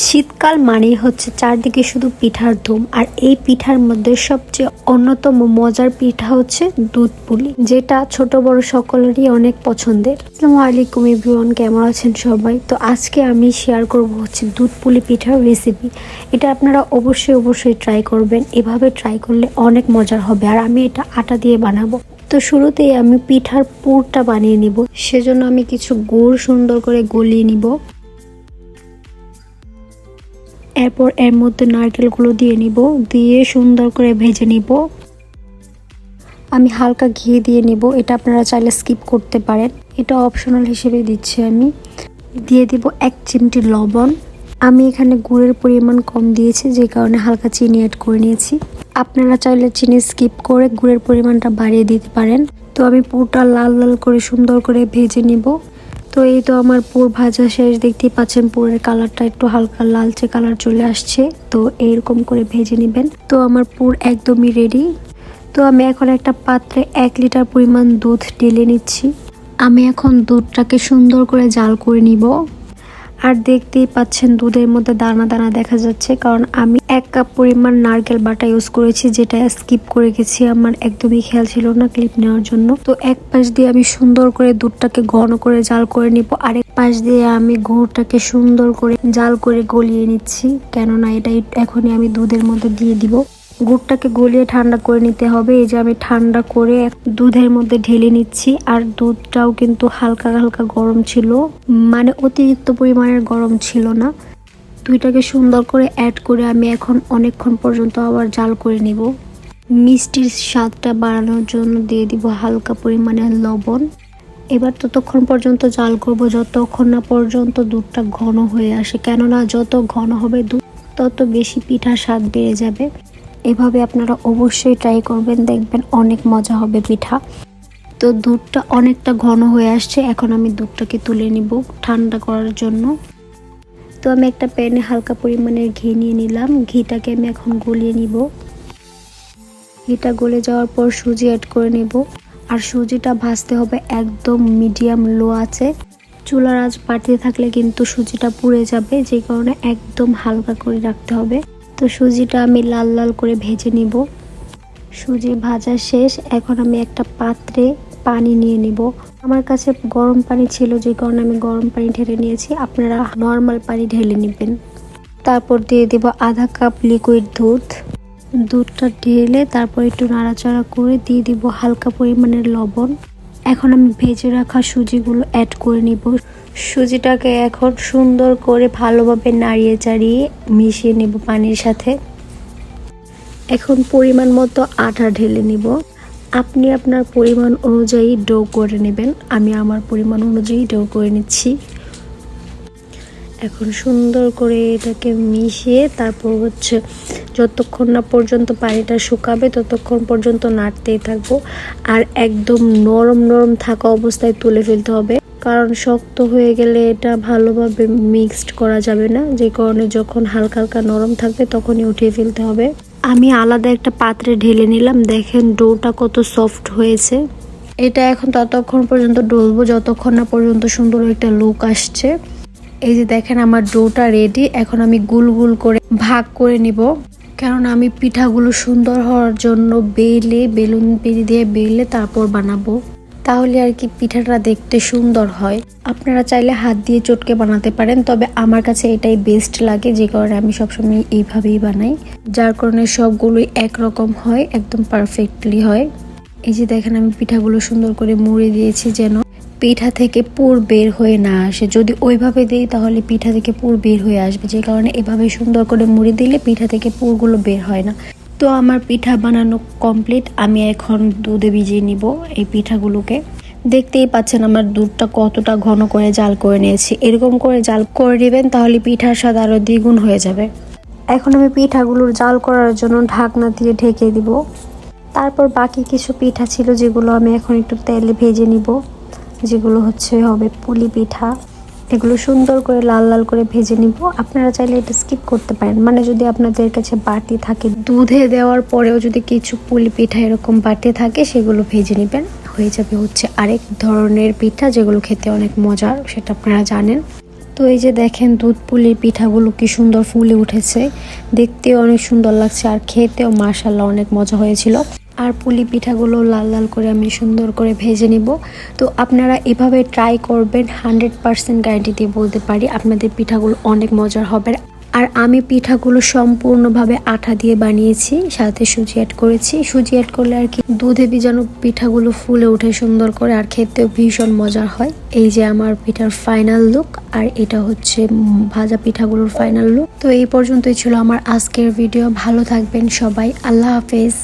শীতকাল মানেই হচ্ছে চারদিকে শুধু পিঠার ধুম, আর এই পিঠার মধ্যে সবচেয়ে অন্যতম মজার পিঠা হচ্ছে দুধ পুলি, যেটা ছোট বড় সকলেরই অনেক পছন্দের। আসসালামু আলাইকুম এভরিওয়ান, কেমন আছেন সবাই? তো আজকে আমি শেয়ার করব হচ্ছে দুধ পুলি পিঠার রেসিপি এটা আপনারা অবশ্যই অবশ্যই ট্রাই করবেন। এভাবে ট্রাই করলে অনেক মজার হবে, আর আমি এটা আটা দিয়ে বানাবো। তো শুরুতেই আমি পিঠার পুরটা বানিয়ে নিব। সেজন্য আমি কিছু গুড় সুন্দর করে গলিয়ে নিব। এরপর এর মধ্যে নারকেলগুলো দিয়ে নিব, দিয়ে সুন্দর করে ভেজে নিব। আমি হালকা ঘি দিয়ে নিব, এটা আপনারা চাইলে স্কিপ করতে পারেন। এটা অপশনাল হিসেবে দিচ্ছি আমি। দিয়ে দিব এক চিমটি লবণ। আমি এখানে গুড়ের পরিমাণ কম দিয়েছি, যে কারণে হালকা চিনি অ্যাড করে নিয়েছি। আপনারা চাইলে চিনি স্কিপ করে গুড়ের পরিমাণটা বাড়িয়ে দিতে পারেন। তো আমি পুরোটা লাল লাল করে সুন্দর করে ভেজে নিব। তো এই তো আমার পুর ভাজা শেষ। দেখতেই পাচ্ছেন পুরের কালারটা একটু হালকা লালচে কালার চলে আসছে। তো এইরকম করে ভেজে নেবেন। তো আমার পুর একদমই রেডি তো আমি এখন একটা পাত্রে এক লিটার পরিমাণ দুধ ঢেলে নিচ্ছি। আমি এখন দুধটাকে সুন্দর করে জাল করে নিব। আর দেখতেই পাচ্ছেন দুধের মধ্যে দানা দানা দেখা যাচ্ছে, কারণ আমি এক কাপ পরিমাণ নারকেল বাটা ইউজ করেছি, যেটা স্কিপ করে গেছি। আমার একদমই খেয়াল ছিল না ক্লিপ নেওয়ার জন্য। তো এক পাশ দিয়ে আমি সুন্দর করে দুধটাকে ঘন করে জাল করে নিব। আরেক পাশ দিয়ে আমি গুড়টাকে সুন্দর করে জাল করে গলিয়ে নিচ্ছি, কেননা এটাই এখনই আমি দুধের মধ্যে দিয়ে দিব। গুড়টাকে গলিয়ে ঠান্ডা করে নিতে হবে। এই যে আমি ঠান্ডা করে দুধের মধ্যে ঢেলে নিচ্ছি। আর দুধটাও কিন্তু হালকা হালকা গরম ছিল। মানে অতিরিক্ত পরিমাণের গরম ছিল না। দুইটাকে সুন্দর করে অ্যাড করে আমি এখন অনেকক্ষণ পর্যন্ত আবার জাল করে নিব। মিষ্টির স্বাদটা বাড়ানোর জন্য দিয়ে দিব হালকা পরিমাণে লবণ। এবার ততক্ষণ পর্যন্ত জাল করব। যতক্ষণ না পর্যন্ত দুধটা ঘন হয়ে আসে। কেননা যত ঘন হবে দুধ, তত বেশি পিঠার স্বাদ বেড়ে যাবে। এভাবে আপনারা অবশ্যই ট্রাই করবেন, দেখবেন অনেক মজা হবে পিঠা। তো দুধটা অনেকটা ঘন হয়ে আসছে, এখন আমি দুধটাকে তুলে নিব ঠান্ডা করার জন্য। তো আমি একটা প্যানে হালকা পরিমাণের ঘি নিয়ে নিলাম, ঘিটাকে আমি এখন গলিয়ে নিব। ঘিটা গলে যাওয়ার পর সুজি অ্যাড করে নেব। আর সুজিটা ভাজতে হবে একদম মিডিয়াম লো আছে। চুলার আঁচ বাড়তে থাকলে কিন্তু সুজিটা পুড়ে যাবে, যে কারণে একদম হালকা করে রাখতে হবে। তো সুজিটা আমি লাল লাল করে ভেজে নিব। সুজি ভাজা শেষ, এখন আমি একটা পাত্রে পানি নিয়ে নিব। আমার কাছে গরম পানি ছিল, যে কারণে আমি গরম পানি ঢেলে নিয়েছি। আপনারা নর্মাল পানি ঢেলে নেবেন। তারপর দিয়ে দেব আধা কাপ লিকুইড দুধ। দুধটা ঢেলে তারপর একটু নাড়াচাড়া করে দিয়ে দিব হালকা পরিমাণের লবণ। এখন আমি ভেজে রাখা সুজিগুলো অ্যাড করে নিব। সুজিটাকে এখন সুন্দর করে ভালোভাবে নাড়িয়ে চাড়িয়ে মিশিয়ে নেব পানির সাথে। এখন পরিমাণ মতো আটা ঢেলে নিব। আপনি আপনার পরিমাণ অনুযায়ী ডো করে নেবেন। আমি আমার পরিমাণ অনুযায়ী ডো করে নিচ্ছি। এখন সুন্দর করে এটাকে মিশিয়ে তারপর হচ্ছে যতক্ষণ না পর্যন্ত পানিটা শুকাবে ততক্ষণ পর্যন্ত নাড়তেই থাকব। আর একদম নরম নরম থাকা অবস্থায় তুলে ফেলতে হবে। কারণ শক্ত হয়ে গেলে এটা ভালোভাবে মিক্সড করা যাবে না। যে কারণে যখন হালকা হালকা নরম থাকবে তখনই উঠিয়ে ফেলতে হবে। আমি আলাদা একটা পাত্রে ঢেলে নিলাম। দেখেন ডোটা কত সফট হয়েছে। এটা এখন ততক্ষণ পর্যন্ত ডলবো, যতক্ষণ না পর্যন্ত সুন্দর একটা লুক আসছে। এই যে দেখেন আমার ডোটা রেডি এখন আমি গুল গুল করে ভাগ করে নিব। কারণ আমি পিঠাগুলো সুন্দর হওয়ার জন্য বেলে, বেলুন পেরি দিয়ে বেলে তারপর বানাবো। তাহলে আর কি পিঠাটা দেখতে সুন্দর হয়। আপনারা চাইলে হাত দিয়ে চটকে বানাতে পারেন, তবে আমার কাছে এটাই বেস্ট লাগে, যে কারণে আমি সবসময় এইভাবেই বানাই। যার কারণে সবগুলোই একরকম হয়, একদম পারফেক্টলি হয়। এই যে দেখেন, আমি পিঠাগুলো সুন্দর করে মুড়ে দিয়েছি যেন পিঠা থেকে পুর বের হয়ে না আসে। যদি ওইভাবে দিই, তাহলে পিঠা থেকে পুর বের হয়ে আসবে। যে কারণে এভাবে সুন্দর করে মুড়ে দিলে পিঠা থেকে পুরগুলো বের হয় না। তো আমার পিঠা বানানো কমপ্লিট আমি এখন দুধে ভিজিয়ে নিব এই পিঠাগুলোকে। দেখতেই পাচ্ছেন আমার দুধটা কতটা ঘন করে জাল করে নিয়েছি। এরকম করে জাল করে নেবেন তাহলে পিঠার স্বাদ আরও দ্বিগুণ হয়ে যাবে। এখন আমি পিঠাগুলোর জাল করার জন্য ঢাকনা দিয়ে ঢেকে দিব। তারপর বাকি কিছু পিঠা ছিল যেগুলো আমি এখন একটু তেলে ভেজে নিব, যেগুলো হচ্ছে হবে পুলি পিঠা। এগুলো সুন্দর করে লাল লাল করে ভেজে নিব। আপনারা চাইলে এটা স্কিপ করতে পারেন। মানে যদি আপনাদের কাছে বাটি থাকে, দুধে দেওয়ার পরেও যদি কিছু পুলি পিঠা এরকম বাটি থাকে, সেগুলো ভেজে নেবেন। হয়ে যাবে হচ্ছে আরেক ধরনের পিঠা, যেগুলো খেতে অনেক মজার, সেটা আপনারা জানেন। তো এই যে দেখেন দুধ পুলির পিঠাগুলো কি সুন্দর ফুলে উঠেছে। দেখতেও অনেক সুন্দর লাগছে, আর খেতেও মার্শাল্লাহ অনেক মজা হয়েছিল। আর পুলি পিঠাগুলো লাল লাল করে আমি সুন্দর করে ভেজে নিব। তো আপনারা এভাবে ট্রাই করবেন হান্ড্রেড পারসেন্ট গ্যারান্টি দিয়ে বলতে পারি আপনাদের পিঠাগুলো অনেক মজার হবে। আর আমি পিঠাগুলো সম্পূর্ণভাবে আঠা দিয়ে বানিয়েছি, সাথে সুজি অ্যাড করেছি। সুজি অ্যাড করলে আর কি দুধে ভিজানো পিঠাগুলো ফুলে ওঠে সুন্দর করে আর খেতেও ভীষণ মজার হয়। এই যে আমার পিঠার ফাইনাল লুক আর এটা হচ্ছে ভাজা পিঠাগুলোর ফাইনাল লুক তো এই পর্যন্তই ছিল আমার আজকের ভিডিও ভালো থাকবেন সবাই। আল্লাহ হাফেজ।